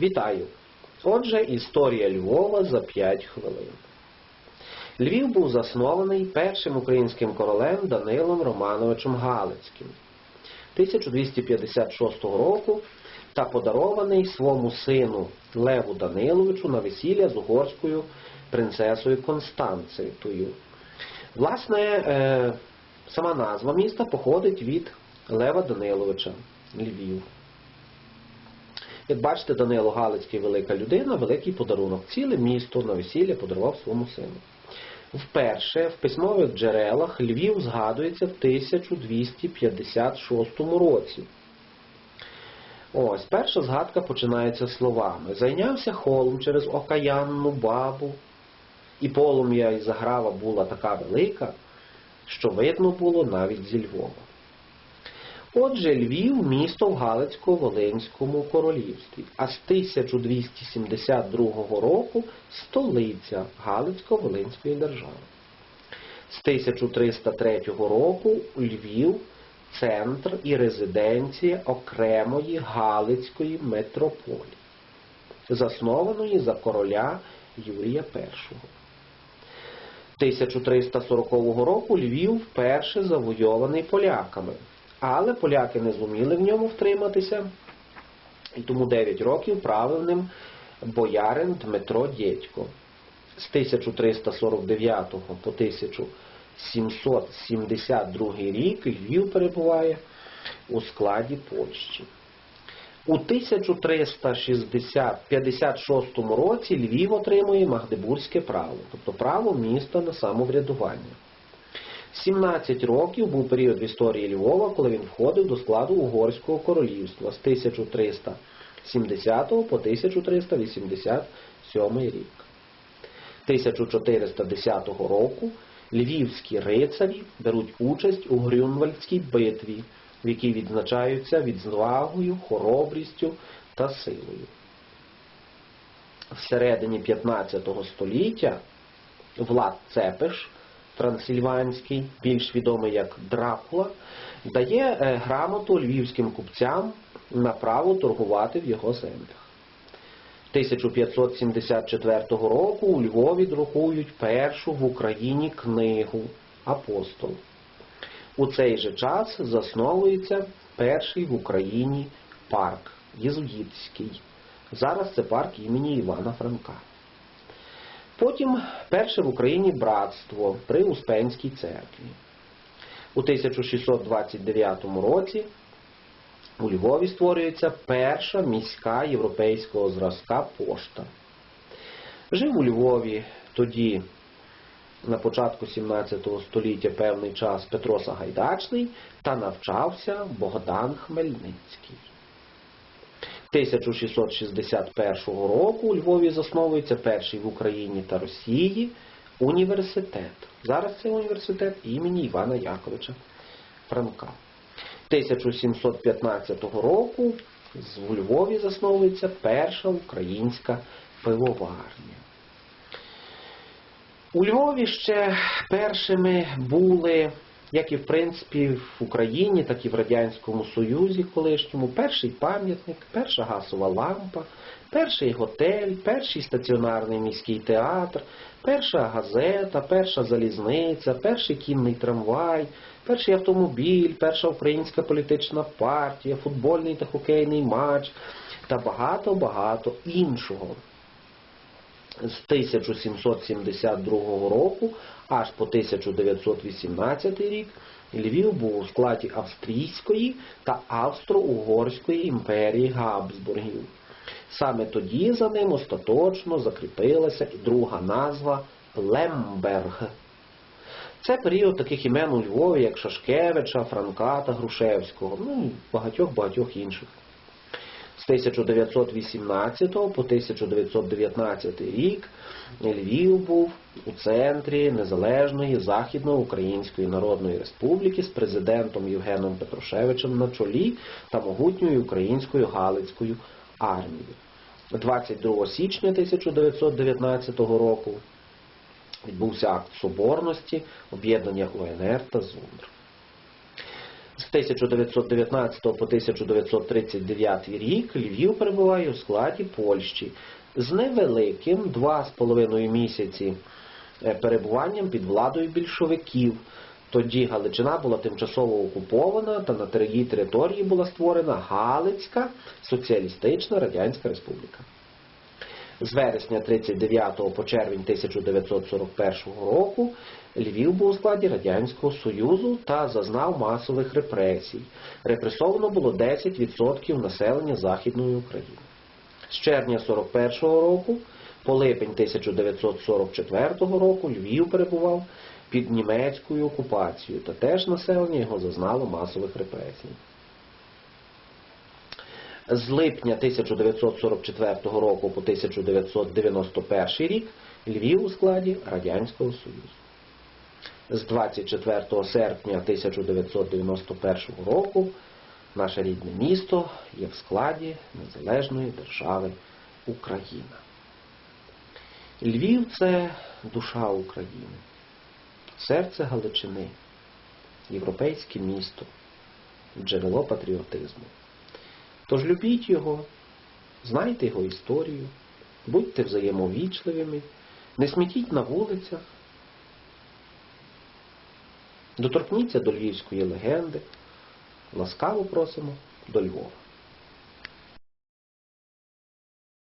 Вітаю! Отже, історія Львова за 5 хвилин. Львів був заснований першим українським королем Данилом Романовичем Галицьким 1256 року та подарований своєму сину Леву Даниловичу на весілля з угорською принцесою Констанцитою. Власне, е, сама назва міста походить від Лева Даниловича Львів. Як бачите, Данило Галицький велика людина, великий подарунок. Ціле місто на весілля подарував своєму сину. Вперше в письмових джерелах Львів згадується в 1256 році. Ось, перша згадка починається словами. Зайнявся холм через окаянну бабу, і полум'я і заграва була така велика, що видно було навіть зі Львова. Отже, Львів місто в Галицько-Волинському королівстві, а з 1272 року столиця Галицько-Волинської держави. З 1303 року Львів центр і резиденція окремої Галицької метрополії, заснованої за короля Юрія І. 1340 року Львів вперше завойований поляками. Але поляки не зуміли в ньому втриматися, і тому 9 років правив ним боярин Дмитро Дєдько. З 1349 по 1772 рік Львів перебуває у складі Польщі. У 1356 році Львів отримує Магдебурзьке право, тобто право міста на самоврядування. 17 років був період в історії Львова, коли він входив до складу Угорського королівства з 1370 по 1387 рік. 1410 року львівські рицарі беруть участь у Грюнвальдській битві, в якій відзначаються відзвагою, хоробрістю та силою. Всередині 15 століття Влад Цепеш Трансильванський, більш відомий як Дракула, дає грамоту львівським купцям на право торгувати в його землях. 1574 року у Львові друкують першу в Україні книгу Апостол. У цей же час засновується перший в Україні парк Єзуїтський. Зараз це парк імені Івана Франка. Потім перше в Україні братство при Успенській церкві. У 1629 році у Львові створюється перша міська європейського зразка пошта. Жив у Львові тоді, на початку 17 століття, певний час Петро Сагайдачний та навчався Богдан Хмельницький. 1661 року у Львові засновується перший в Україні та Росії університет. Зараз це університет імені Івана Яковича Франка. 1715 року у Львові засновується перша українська пивоварня. У Львові ще першими були як і в принципі в Україні, так і в Радянському Союзі колишньому, перший пам'ятник, перша газова лампа, перший готель, перший стаціонарний міський театр, перша газета, перша залізниця, перший кінний трамвай, перший автомобіль, перша українська політична партія, футбольний та хокейний матч та багато-багато іншого. З 1772 року аж по 1918 рік Львів був у складі Австрійської та Австро-Угорської імперії Габсбургів. Саме тоді за ним остаточно закріпилася і друга назва Лемберг. Це період таких імен у Львові, як Шашкевича, Франка та Грушевського, ну і багатьох-багатьох інших. З 1918 по 1919 рік Львів був у центрі Незалежної Західноукраїнської Народної Республіки з президентом Євгеном Петрушевичем на чолі та могутньою українською Галицькою армією. 22 січня 1919 року відбувся акт соборності, об'єднання УНР та ЗУНР. З 1919 по 1939 рік Львів перебуває у складі Польщі з невеликим 2,5 місяці е, перебуванням під владою більшовиків. Тоді Галичина була тимчасово окупована та на її території була створена Галицька Соціалістична Радянська Республіка. З вересня 39 по червень 1941 року Львів був у складі Радянського Союзу та зазнав масових репресій. Репресовано було 10% населення Західної України. З червня 41 року по липень 1944 року Львів перебував під німецькою окупацією, та теж населення його зазнало масових репресій. З липня 1944 року по 1991 рік Львів у складі Радянського Союзу. З 24 серпня 1991 року наше рідне місто є в складі Незалежної держави Україна. Львів це душа України, серце Галичини, європейське місто, джерело патріотизму. Тож любіть його, знайте його історію, будьте взаємовічливими, не смітіть на вулицях, доторкніться до львівської легенди. Ласкаво просимо до Львова.